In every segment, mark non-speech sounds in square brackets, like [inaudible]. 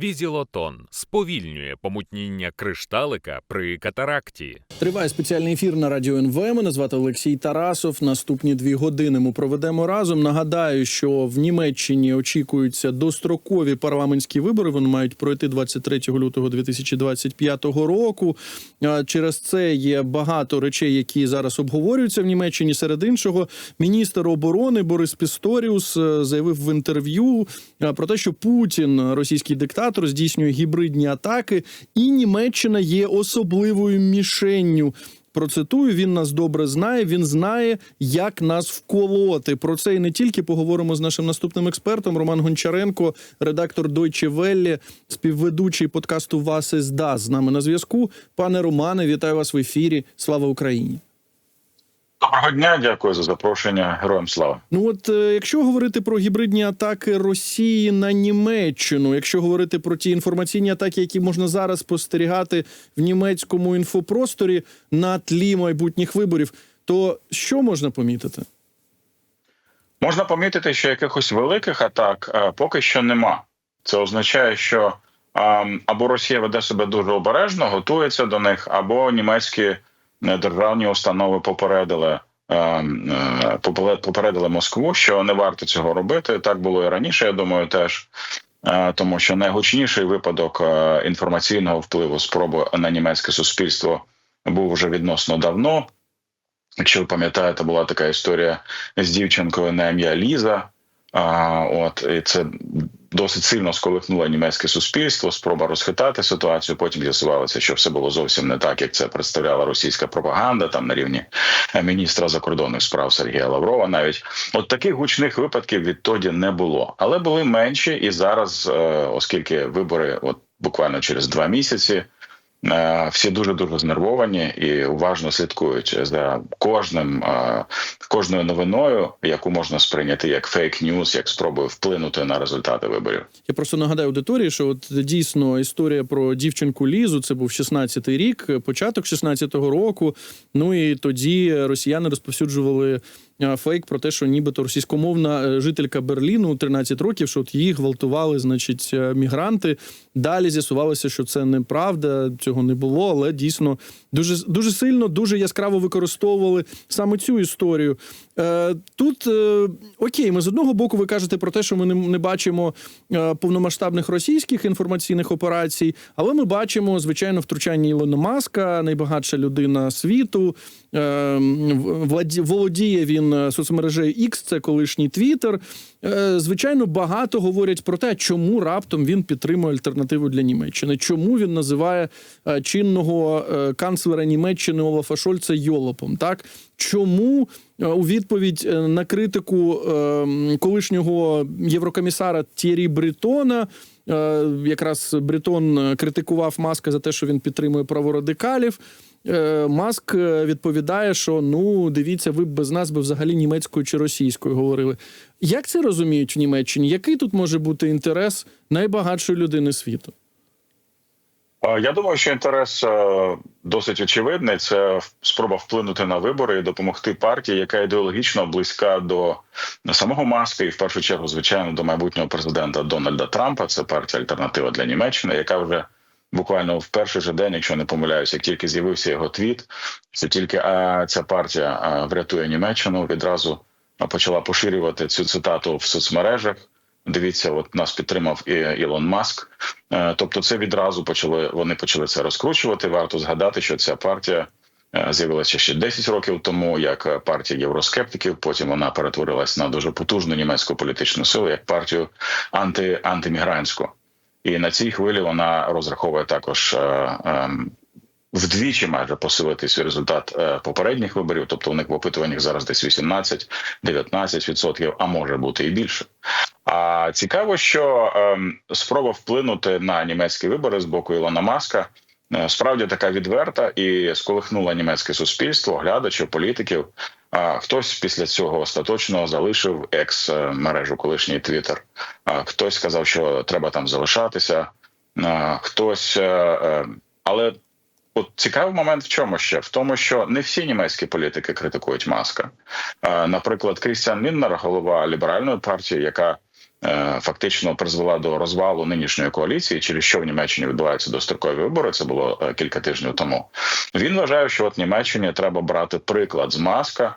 Візілотон сповільнює помутніння кришталика при катаракті. Триває спеціальний ефір на радіо НВ. Мене звати Олексій Тарасов. Наступні дві години ми проведемо разом. Нагадаю, що в Німеччині очікуються дострокові парламентські вибори. Вони мають пройти 23 лютого 2025 року. Через це є багато речей, які зараз обговорюються в Німеччині. Серед іншого, міністр оборони Борис Пісторіус е, заявив в інтерв'ю е, про те, що Путін, російський диктатор, здійснює гібридні атаки, і Німеччина є особливою мішенню. Процитую, він нас добре знає. Він знає, як нас вколоти. Про це і не тільки поговоримо з нашим наступним експертом Роман Гончаренко, редактор Deutsche Welle, співведучий подкасту Вас із Да з нами на зв'язку. Пане Романе, вітаю вас в ефірі. Слава Україні! Доброго дня, дякую за запрошення. Героям слава. Ну от е, якщо говорити про гібридні атаки Росії на Німеччину, якщо говорити про ті інформаційні атаки, які можна зараз спостерігати в німецькому інфопросторі на тлі майбутніх виборів, то що можна помітити? Можна помітити, що якихось великих атак е, поки що нема. Це означає, що е, або Росія веде себе дуже обережно, готується до них, або німецькі державні установи попередили. е, е, попере- Попередили Москву, що не варто цього робити. Так було і раніше. Я думаю, теж Е, тому що найгучніший випадок е, інформаційного впливу спроби на німецьке суспільство був вже відносно давно. Якщо ви пам'ятаєте, була така історія з дівчинкою на ім'я Ліза. От і це досить сильно сколихнуло німецьке суспільство. Спроба розхитати ситуацію. Потім з'ясувалося, що все було зовсім не так, як це представляла російська пропаганда, там на рівні е, міністра закордонних справ Сергія Лаврова. Навіть от таких гучних випадків відтоді не було, але були менші. І зараз, е, оскільки вибори, от буквально через два місяці. Е, Всі дуже дуже знервовані і уважно слідкують за кожним е, кожною новиною, яку можна сприйняти як фейк ньюс, як спробою вплинути на результати виборів. Я просто нагадаю аудиторії, що от дійсно історія про дівчинку Лізу це був 16-й рік, початок 16-го року. Ну і тоді росіяни розповсюджували фейк про те, що нібито російськомовна е, жителька Берліну 13 років, що от її гвалтували, значить, е, мігранти. Далі з'ясувалося, що це неправда, цього не було, але дійсно дуже дуже сильно, дуже яскраво використовували саме цю історію. Е, Тут е, окей, ми з одного боку, ви кажете про те, що ми не, не бачимо е, повномасштабних російських інформаційних операцій, але ми бачимо звичайно втручання Ілона Маска, найбагатша людина світу. Е, владі, володіє він е, соцмережею X, це колишній Твіттер. Е, звичайно, багато говорять про те, чому раптом він підтримує альтернативу для Німеччини, чому він називає е, чинного е, канцлера Німеччини Олафа Шольца йолопом. Так чому е, у відповідь е, на критику е, колишнього єврокомісара Тєрі Бритона. е, Якраз Бритон критикував Маска за те, що він підтримує праворадикалів. Маск відповідає, що ну дивіться, ви без нас би взагалі німецькою чи російською говорили. Як це розуміють в Німеччині? Який тут може бути інтерес найбагатшої людини світу? Е, Я думаю, що інтерес е, досить очевидний. Це спроба вплинути на вибори і допомогти партії, яка ідеологічно близька до самого Маска, і в першу чергу, звичайно, до майбутнього президента Дональда Трампа. Це партія Альтернатива для Німеччини, яка вже буквально в перший же день, якщо не помиляюся, як тільки з'явився його твіт, що тільки а, ця партія врятує Німеччину, відразу почала поширювати цю цитату в соцмережах. Дивіться, от нас підтримав і Ілон Маск. Е, Тобто, це відразу почали вони почали це розкручувати. Варто згадати, що ця партія е, з'явилася ще 10 років тому, як е, партія євроскептиків. Потім вона перетворилась на дуже потужну німецьку політичну силу, як партію анти антимігрантську. І на цій хвилі вона розраховує також. е, ем, Вдвічі майже посилити свій результат е, попередніх виборів, тобто у них в опитуваннях зараз десь 18-19%, а може бути і більше. А цікаво, що ем, спроба вплинути на німецькі вибори з боку Ілона Маска е, справді така відверта і сколихнула німецьке суспільство, глядачів, політиків. А хтось після цього остаточно залишив екс мережу колишній Твіттер. А хтось сказав, що треба там залишатися. А хтось, е, але От цікавий момент в чому ще в тому, що не всі німецькі політики критикують маска. Е, Наприклад, Крістіан Міннер, голова ліберальної партії, яка е, фактично призвела до розвалу нинішньої коаліції, через що в Німеччині відбуваються дострокові вибори. Це було е, кілька тижнів тому. Він вважає, що от Німеччині треба брати приклад з маска,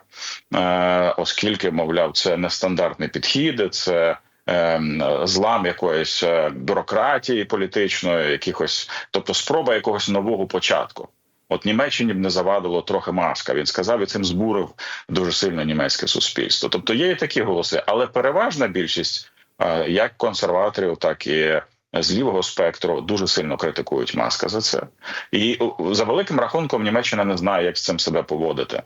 оскільки, мовляв, це нестандартний підхід, це. Ем, Злам якоїсь е, бюрократії політичної, якихось, тобто спроба якогось нового початку. От Німеччині б не завадило трохи маска. Він сказав і цим збурив дуже сильно німецьке суспільство. Тобто є і такі голоси, але переважна більшість е, як консерваторів, так і з лівого спектру дуже сильно критикують маска за це. І за великим рахунком Німеччина не знає, як з цим себе поводити.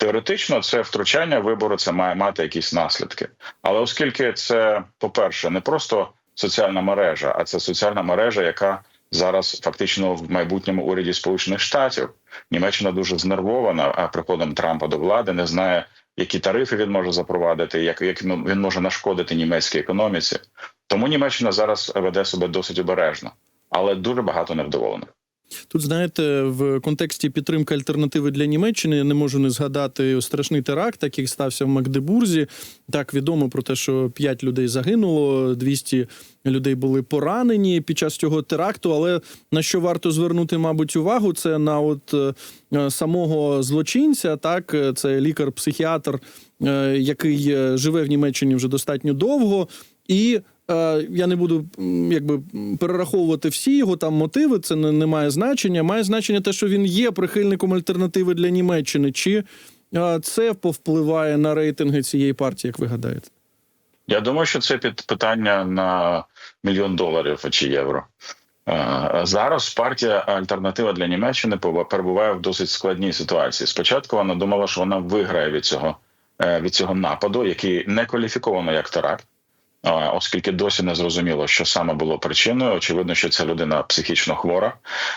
Теоретично, це втручання в вибори, це має мати якісь наслідки. Але оскільки це, по-перше, не просто соціальна мережа, а це соціальна мережа, яка зараз фактично в майбутньому уряді Сполучених Штатів Німеччина дуже знервована приходом Трампа до влади, не знає, які тарифи він може запровадити, як, як він може нашкодити німецькій економіці. Тому Німеччина зараз веде себе досить обережно, але дуже багато невдоволених. Тут знаєте, в контексті підтримки альтернативи для Німеччини я не можу не згадати страшний теракт, який стався в Магдебурзі. Так відомо про те, що 5 людей загинуло, 200 людей були поранені під час цього теракту. Але на що варто звернути, мабуть, увагу, це на от е, самого злочинця. Так, це лікар-психіатр, е, який е, живе в Німеччині вже достатньо довго. І я не буду якби перераховувати всі його там мотиви. Це не, не має значення. Має значення те, що він є прихильником альтернативи для Німеччини. Чи е, це повпливає на рейтинги цієї партії, як ви гадаєте? Я думаю, що це під питання на мільйон доларів чи євро. Е, Зараз партія Альтернатива для Німеччини перебуває в досить складній ситуації. Спочатку вона думала, що вона виграє від цього е, від цього нападу, який не кваліфіковано як теракт, е, оскільки досі не зрозуміло, що саме було причиною. Очевидно, що ця людина психічно хвора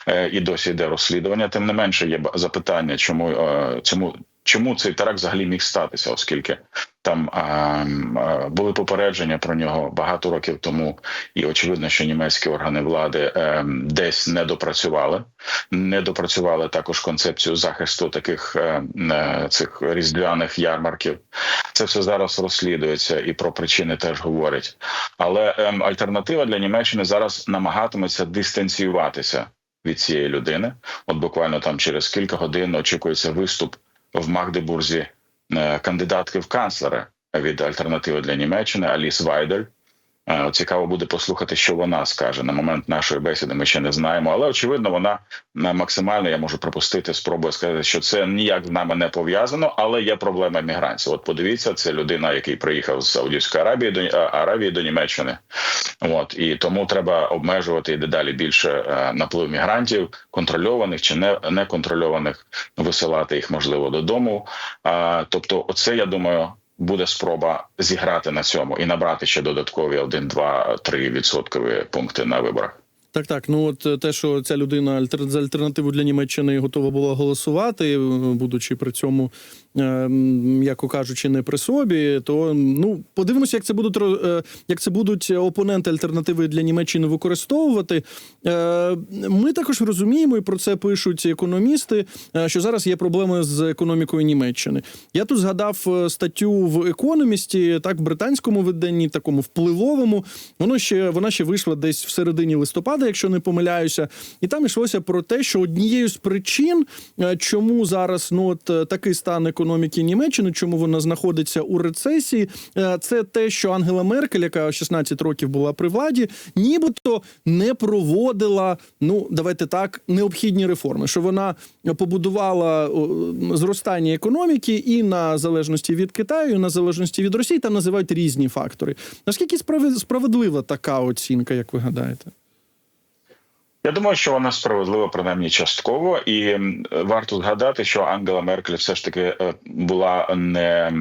е, і досі йде розслідування. Тим не менше, є запитання, чому е, цьому. Чому цей теракт взагалі міг статися, оскільки там а, а, були попередження про нього багато років тому, і очевидно, що німецькі органи влади е, десь не допрацювали, не допрацювали також концепцію захисту таких е, е, цих різдвяних ярмарків. Це все зараз розслідується і про причини теж говорять. Але е, альтернатива для Німеччини зараз намагатиметься дистанціюватися від цієї людини. От буквально там через кілька годин очікується виступ в Магдебурзі е, кандидатки в канцлери від альтернативи для Німеччини Аліс Вайдель. Е, Цікаво буде послухати, що вона скаже на момент нашої бесіди. Ми ще не знаємо, але очевидно, вона максимально я можу припустити, спробує сказати, що це ніяк з нами не пов'язано, але є проблема міграції. От подивіться, це людина, який приїхав з Саудівської Аравії до е, Аравії до Німеччини. От і тому треба обмежувати і дедалі більше е, наплив мігрантів, контрольованих чи не неконтрольованих, висилати їх можливо додому. А тобто, оце я думаю. Буде спроба зіграти на цьому і набрати ще додаткові 1, 2, 3 відсоткові пункти на виборах. Так, так. Ну от е, те, що ця людина за альтернативу для Німеччини готова була голосувати, е, будучи при цьому, м'яко кажучи, не при собі, то ну подивимося, як це будуть е, як це будуть опоненти альтернативи для Німеччини використовувати. Е, Ми також розуміємо, і про це пишуть економісти, е, що зараз є проблеми з економікою Німеччини. Я тут згадав статтю в економісті, так в британському виданні, такому впливовому. Воно ще вона ще вийшла десь в середині листопада, якщо не помиляюся, і там йшлося про те, що однією з причин, чому зараз ну от такий стан економіки Німеччини, чому вона знаходиться у рецесії, е, це те, що Ангела Меркель, яка 16 років була при владі, нібито не проводила, ну давайте так, необхідні реформи, що вона побудувала зростання економіки і на залежності від Китаю, і на залежності від Росії, там називають різні фактори. Наскільки справедлива така оцінка, як ви гадаєте? Я думаю, що вона справедлива принаймні частково, і варто згадати, що Ангела Меркель все ж таки е, була не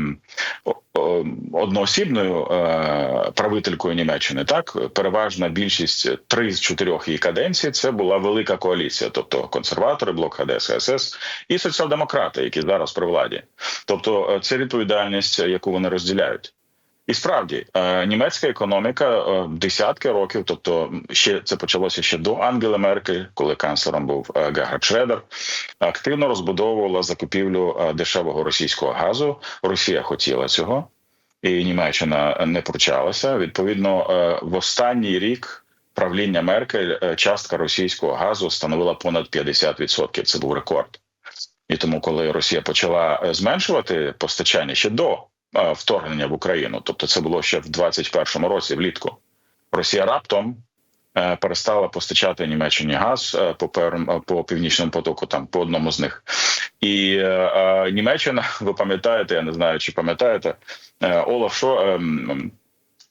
одноосібною е, правителькою Німеччини. Так переважна більшість три з чотирьох її каденцій це була велика коаліція, тобто консерватори, блок ХДС, ХСС і соціал-демократи, які зараз при владі. Тобто, е, це відповідальність, яку вони розділяють. І справді е, німецька економіка е, десятки років, тобто ще це почалося ще до Ангели Меркель, коли канцлером був е, Шредер, активно розбудовувала закупівлю дешевого російського газу. Росія хотіла цього. і Німеччина не пручалася. Відповідно, в останній рік правління Меркель частка російського газу становила понад 50%. Це був рекорд. І тому, коли Росія почала зменшувати постачання ще до вторгнення в Україну, тобто це було ще в 21-му році, влітку, Росія раптом е, перестала постачати Німеччині газ е, по е, по північному потоку, там по одному з них. І е, е, Німеччина, [laughs] ви пам'ятаєте, я не знаю, чи пам'ятаєте, е, Олаф Шо. е,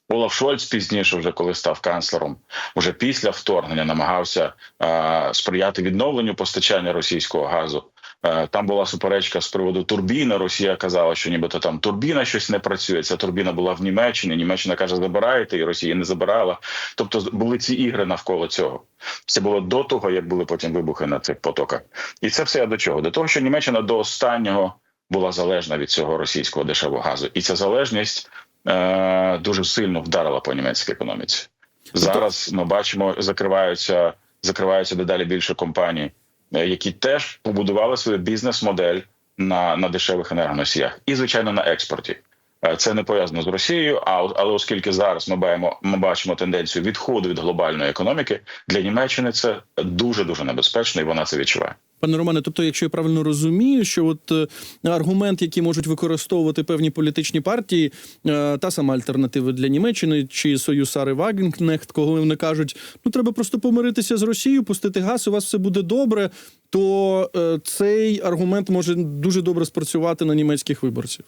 Олаф Шольц пізніше, вже коли став канцлером, вже після вторгнення намагався е, сприяти відновленню постачання російського газу. Е, Там була суперечка з приводу турбіни. Росія казала, що нібито там турбіна щось не працює. Ця турбіна була в Німеччині. Німеччина каже, забираєте, і Росія не забирала. Тобто були ці ігри навколо цього. Це було до того, як були потім вибухи на цих потоках. І це все до чого? До того, що Німеччина до останнього була залежна від цього російського дешевого газу, і ця залежність е, дуже сильно вдарила по німецькій економіці. Зараз ми бачимо, закриваються, закриваються дедалі більше компаній, які теж побудували свою бізнес-модель на, на дешевих енергоносіях і, звичайно, на експорті. Е, Це не пов'язано з Росією, а але оскільки зараз ми бачимо, ми бачимо тенденцію відходу від глобальної економіки, для Німеччини це дуже дуже небезпечно, і вона це відчуває. Пане Романе, тобто, якщо я правильно розумію, що от е, аргумент, який можуть використовувати певні політичні партії, е, та сама альтернатива для Німеччини чи Союз Вагенкнехт, коли вони кажуть, ну треба просто помиритися з Росією, пустити газ, у вас все буде добре. То цей аргумент може дуже добре спрацювати на німецьких виборців.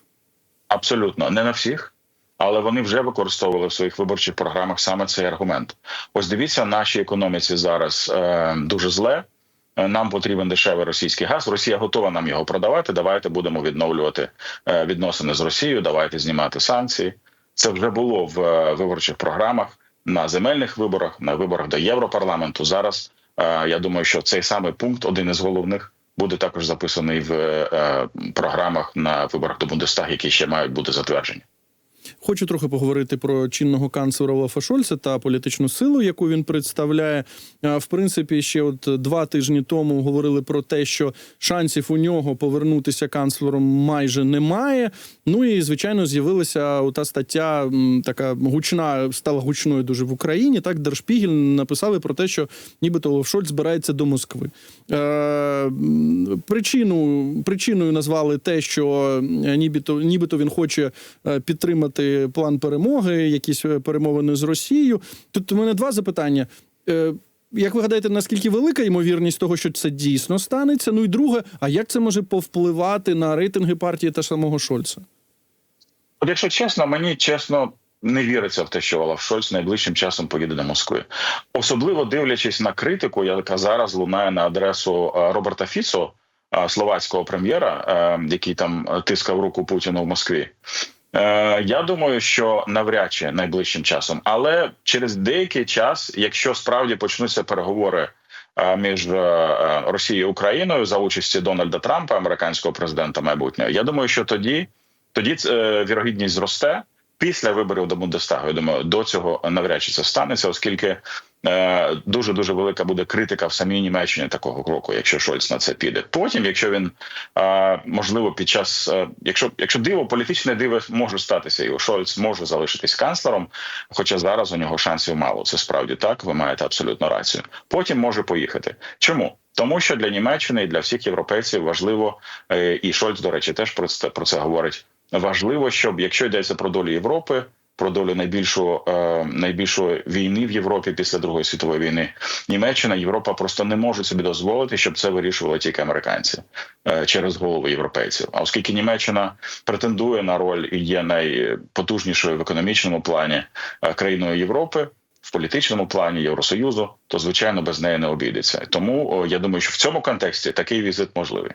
Абсолютно не на всіх, але вони вже використовували в своїх виборчих програмах саме цей аргумент. Ось дивіться, нашій економіці зараз е, дуже зле. Е, Нам потрібен дешевий російський газ. Росія готова нам його продавати. Давайте будемо відновлювати е, відносини з Росією. Давайте знімати санкції. Це вже було в е, виборчих програмах на земельних виборах, на виборах до Європарламенту. Зараз я думаю, що цей самий пункт один із головних буде також записаний в е, програмах на виборах до Бундестаг, які ще мають бути затверджені. Хочу трохи поговорити про чинного канцлера Олафа Шольца та політичну силу, яку він представляє. В принципі, ще от два тижні тому говорили про те, що шансів у нього повернутися канцлером майже немає. Ну і звичайно з'явилася та стаття, така гучна, стала гучною дуже в Україні. Так, Держпігель написали про те, що нібито Олаф Шольц збирається до Москви. Е, причину, причиною назвали те, що е, нібито, нібито він хоче е, підтримати план перемоги, якісь е, перемовини з Росією. Тут у мене два запитання. Е, Як ви гадаєте, наскільки велика ймовірність того, що це дійсно станеться? Ну і друге, а як це може повпливати на рейтинги партії та самого Шольца? От якщо чесно, мені чесно не віриться в те, що Олаф Шольц найближчим часом поїде до Москви, особливо дивлячись на критику, яка зараз лунає на адресу е, Роберта Фіцо, словацького прем'єра, який там тискав руку Путіну в Москві. Е, Я думаю, що навряд чи найближчим часом, але через деякий час, якщо справді почнуться переговори е, між е, Росією і Україною за участі Дональда Трампа, американського президента майбутнього, я думаю, що тоді тоді вірогідність зросте після виборів до Бундестагу. Я думаю, до цього навряд чи це станеться, оскільки дуже дуже велика буде критика в самій Німеччині такого кроку, якщо Шольц на це піде. Потім, якщо він е, можливо під час, е, якщо якщо диво, політичне диво може статися, і Шольц може залишитись канцлером, хоча зараз у нього шансів мало. Це справді так. Ви маєте абсолютно рацію. Потім може поїхати. Чому? Тому що для Німеччини і для всіх європейців важливо, е, і Шольц, до речі, теж про це про це говорить. Важливо, щоб якщо йдеться про долю Європи, про долю найбільшої е, найбільшої війни в Європі після Другої світової війни, Німеччина, Європа просто не можуть собі дозволити, щоб це вирішували тільки американці е, через голови європейців. А оскільки Німеччина претендує на роль і є найпотужнішою в економічному плані е, країною Європи. В політичному плані Євросоюзу, то звичайно без неї не обійдеться. Тому о, я думаю, що в цьому контексті такий візит можливий.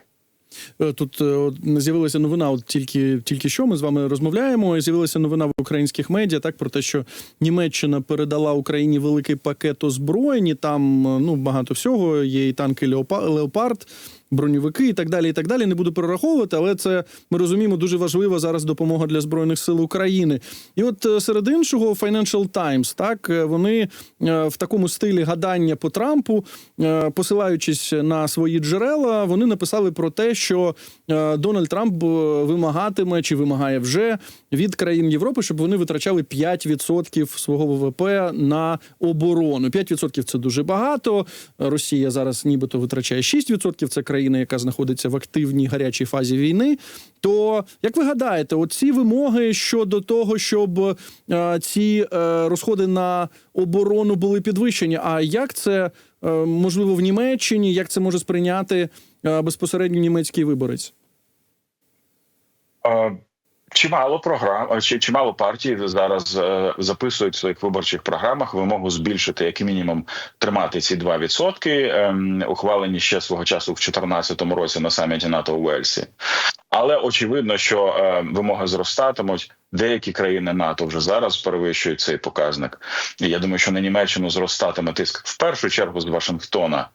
Е, Тут е, з'явилася новина, от тільки, тільки що ми з вами розмовляємо. З'явилася новина в українських медіа так про те, що Німеччина передала Україні великий пакет озброєнь. Там е, ну багато всього. Є і танки Леопа- Леопард. Броньовики і так далі. І так далі. Не буду перераховувати, але це ми розуміємо дуже важлива зараз допомога для збройних сил України. І от е, серед іншого, Financial Times, так е, вони е, в такому стилі гадання по Трампу, посилаючись на свої джерела, вони написали про те, що Дональд Трамп вимагатиме чи вимагає вже від країн Європи, щоб вони витрачали 5% свого ВВП на оборону. 5% – це дуже багато. Росія зараз нібито витрачає 6%. Це країна, яка знаходиться в активній гарячій фазі війни. То як ви гадаєте, оці вимоги щодо того, щоб е, ці е, розходи на оборону були підвищені? А як це е, можливо в Німеччині? Як це може сприйняти е, безпосередньо німецький виборець? Чимало програм, чи чимало партій зараз е, записують в своїх виборчих програмах вимогу збільшити як мінімум тримати ці 2%, ем, ухвалені ще свого часу в 2014 році на саміті НАТО у Вельсі. Але очевидно, що е, вимоги зростатимуть. Деякі країни НАТО вже зараз перевищують цей показник. І я думаю, що на Німеччину зростатиме тиск в першу чергу з Вашингтона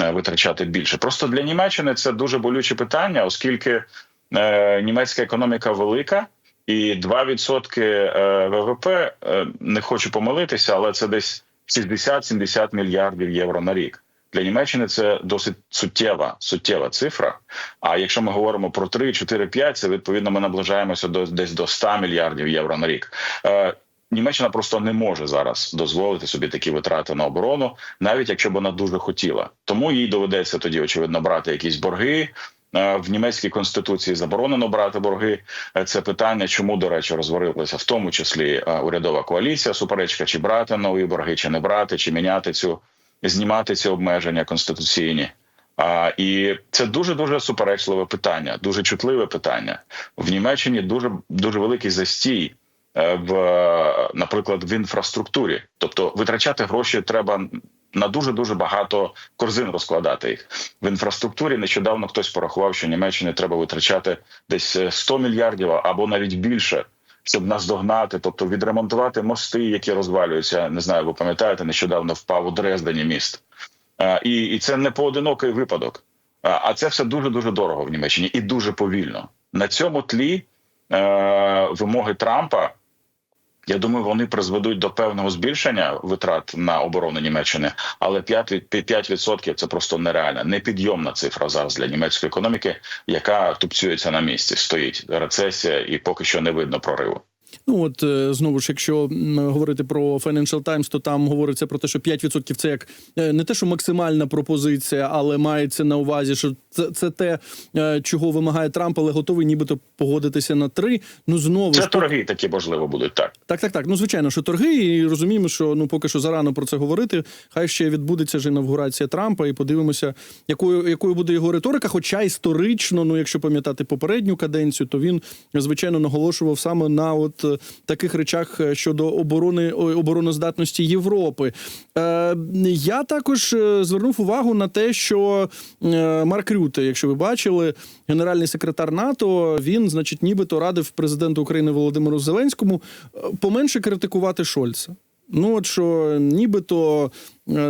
е, витрачати більше. Просто для Німеччини це дуже болюче питання, оскільки німецька економіка велика. І 2% е, ВВП, е, не хочу помилитися, але це десь 60-70 мільярдів євро на рік. Для Німеччини це досить суттєва суттєва цифра. А якщо ми говоримо про 3, 4, 5, це відповідно ми наближаємося до десь до 100 мільярдів євро на рік. Е, Німеччина просто не може зараз дозволити собі такі витрати на оборону, навіть якщо б вона дуже хотіла. Тому їй доведеться тоді очевидно брати якісь борги. Е, В німецькій конституції заборонено брати борги. Е, Це питання, чому до речі розварилася в тому числі е, урядова коаліція, суперечка, чи брати нові борги, чи не брати, чи міняти цю знімати ці обмеження конституційні. А, і це дуже дуже суперечливе питання, дуже чутливе питання. В Німеччині дуже дуже великий застій в, е, наприклад, в інфраструктурі. Тобто витрачати гроші треба на дуже дуже багато корзин розкладати їх в інфраструктурі. Нещодавно хтось порахував, що Німеччині треба витрачати десь е, 100 мільярдів або навіть більше. Щоб наздогнати, тобто відремонтувати мости, які розвалюються. Не знаю, ви пам'ятаєте, нещодавно впав у Дрездені міст, Е, і, і це не поодинокий випадок. Е, А це все дуже дуже дорого в Німеччині і дуже повільно. На цьому тлі е, вимоги Трампа. Я думаю, вони призведуть до певного збільшення витрат на оборону Німеччини, але 5%, 5% – це просто нереальна, непідйомна цифра зараз для німецької економіки, яка тупцюється на місці. Стоїть рецесія, і поки що не видно прориву. Ну от е, знову ж, якщо говорити про Financial Times, то там говориться про те, що 5% це як е, не те, що максимальна пропозиція, але мається на увазі, що це, це те, е, чого вимагає Трамп, але готовий нібито погодитися на 3. Ну знову Це ж торги такі можливо будуть так. так, так, так. Ну звичайно, що торги, і розуміємо, що ну поки що зарано про це говорити. Хай ще відбудеться ж інавгурація Трампа, і подивимося, якою якою буде його риторика. Хоча історично, ну якщо пам'ятати попередню каденцію, то він звичайно наголошував саме на от е, таких речах е, щодо оборони обороноздатності Європи. Е, я також звернув увагу на те, що Марк Рюте, якщо ви бачили, генеральний секретар НАТО, він, значить, нібито радив президенту України Володимиру Зеленському поменше критикувати Шольца. Ну, от що нібито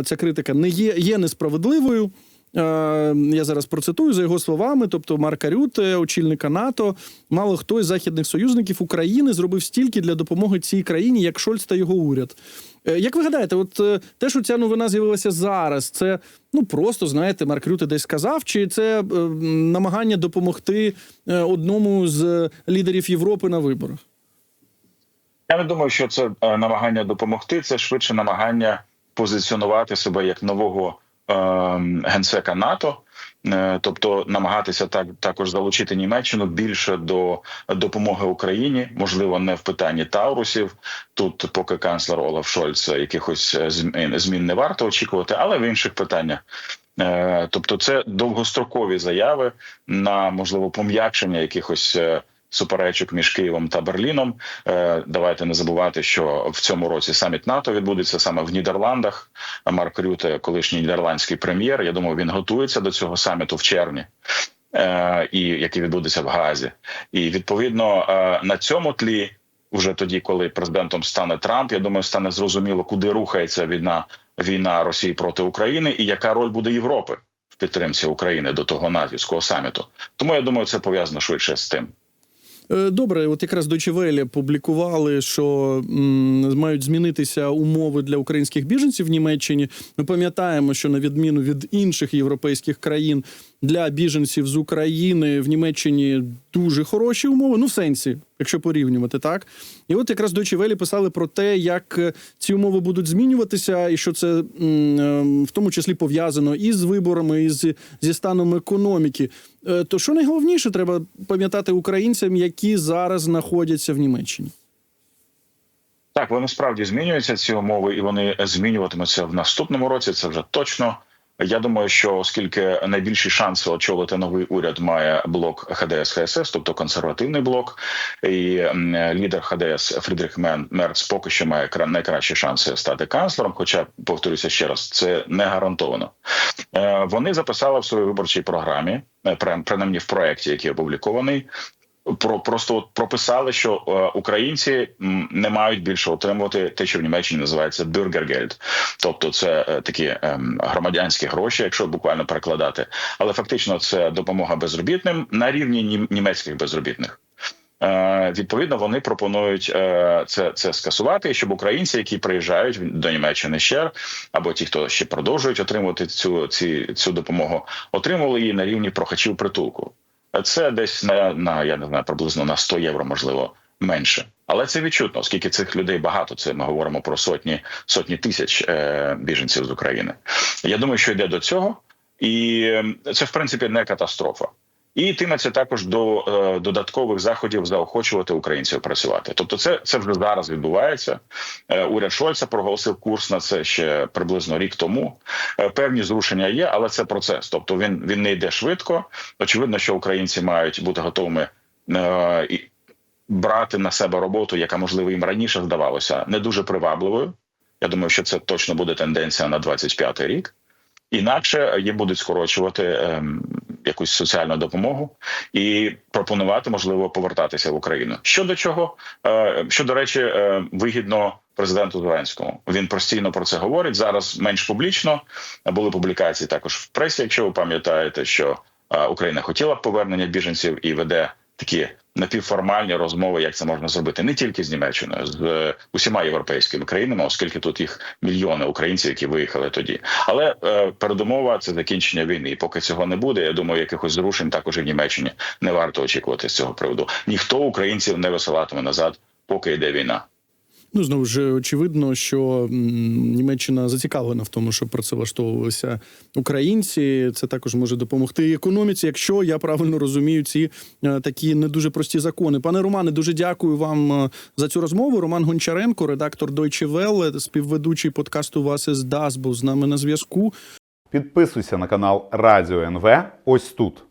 ця критика не є, є несправедливою. Е, Я зараз процитую за його словами. Тобто, Марка Рюте, очільника НАТО, мало хто із західних союзників України зробив стільки для допомоги цій країні, як Шольц та його уряд. Е, Як ви гадаєте, от е, те, що ця новина з'явилася зараз, це ну просто знаєте, Марк Рюте десь сказав, чи це намагання допомогти одному з лідерів Європи на виборах? Я не думаю, що це намагання допомогти. Це швидше намагання позиціонувати себе як нового генсека НАТО, Е, тобто намагатися так також залучити Німеччину більше до допомоги Україні, можливо, не в питанні Таурусів. Тут, поки канцлер Олаф Шольц якихось е, змін, змін не варто очікувати, але в інших питаннях. Е, Тобто, це довгострокові заяви на можливо пом'якшення якихось. Суперечок між Києвом та Берліном. Е, Давайте не забувати, що в цьому році саміт НАТО відбудеться саме в Нідерландах. Марк Рюте, колишній нідерландський прем'єр. Я думаю, він готується до цього саміту в червні. е, І який відбудеться в Газі, і відповідно е, на цьому тлі, вже тоді, коли президентом стане Трамп, я думаю, стане зрозуміло, куди рухається війна війна Росії проти України, і яка роль буде Європи в підтримці України до того натівського саміту. Тому я думаю, це пов'язано швидше з тим. Е, Добре, от якраз Deutsche Welle публікували, що м, мають змінитися умови для українських біженців в Німеччині. Ми пам'ятаємо, що на відміну від інших європейських країн для біженців з України в Німеччині дуже хороші умови. Ну, в сенсі, якщо порівнювати так. І от якраз Deutsche Welle писали про те, як е, ці умови будуть змінюватися, і що це е, в тому числі пов'язано і з виборами, і з, зі станом економіки. Е, То що найголовніше треба пам'ятати українцям, які зараз знаходяться в Німеччині? Так, вони справді змінюються ці умови, і вони змінюватимуться в наступному році. Це вже точно. Я думаю, що оскільки найбільші шанси очолити новий уряд має блок ХДС ХСС, тобто консервативний блок, і лідер ХДС Фрідрих Мерц поки що має кра- найкращі шанси стати канцлером. Хоча повторюся ще раз, це не гарантовано. Е, Вони записали в своїй виборчій програмі, е, принаймні в проєкті, який опублікований, про просто от прописали, що е, українці не мають більше отримувати те, що в Німеччині називається бюргергельд, тобто це е, такі ем, громадянські гроші, якщо буквально перекладати, але фактично це допомога безробітним на рівні німецьких безробітних. Е, відповідно, вони пропонують це, це скасувати, щоб українці, які приїжджають до Німеччини ще або ті, хто ще продовжують отримувати цю, ці, цю допомогу, отримували її на рівні прохачів притулку. Це десь на, на я не знаю, приблизно на 100 євро, можливо, менше. Але це відчутно, оскільки цих людей багато. Це ми говоримо про сотні сотні тисяч е, біженців з України. Я думаю, що йде до цього, і е, це в принципі не катастрофа. І йтиметься також до е, додаткових заходів заохочувати українців працювати. Тобто, це це вже зараз відбувається. Е, уряд Шольца проголосив курс на це ще приблизно рік тому. Е, певні зрушення є, але це процес. Тобто він він не йде швидко. Очевидно, що українці мають бути готовими е, і брати на себе роботу, яка можливо їм раніше здавалося не дуже привабливою. Я думаю, що це точно буде тенденція на 25-й рік. Інакше їм будуть скорочувати ем, якусь соціальну допомогу і пропонувати можливо повертатися в Україну. Щодо чого, е, що до речі, е, вигідно президенту Зеленському. Він постійно про це говорить зараз. Менш публічно були публікації також в пресі. Якщо ви пам'ятаєте, що е, Україна хотіла повернення біженців і веде такі напівформальні розмови, як це можна зробити не тільки з Німеччиною, з е, усіма європейськими країнами, оскільки тут їх мільйони українців, які виїхали тоді. Але е, передумова це закінчення війни. І поки цього не буде, я думаю, якихось зрушень також і в Німеччині не варто очікувати з цього приводу. Ніхто українців не висилатиме назад, поки йде війна. Ну знову ж очевидно, що Німеччина зацікавлена в тому, щоб працевлаштовувалися українці. Це також може допомогти економіці, якщо я правильно розумію ці е, такі не дуже прості закони. Пане Романе, дуже дякую вам е, за цю розмову. Роман Гончаренко, редактор Deutsche Welle, співведучий подкасту Вас із ДАС, був з нами на зв'язку. Підписуйся на канал Радіо НВ ось тут.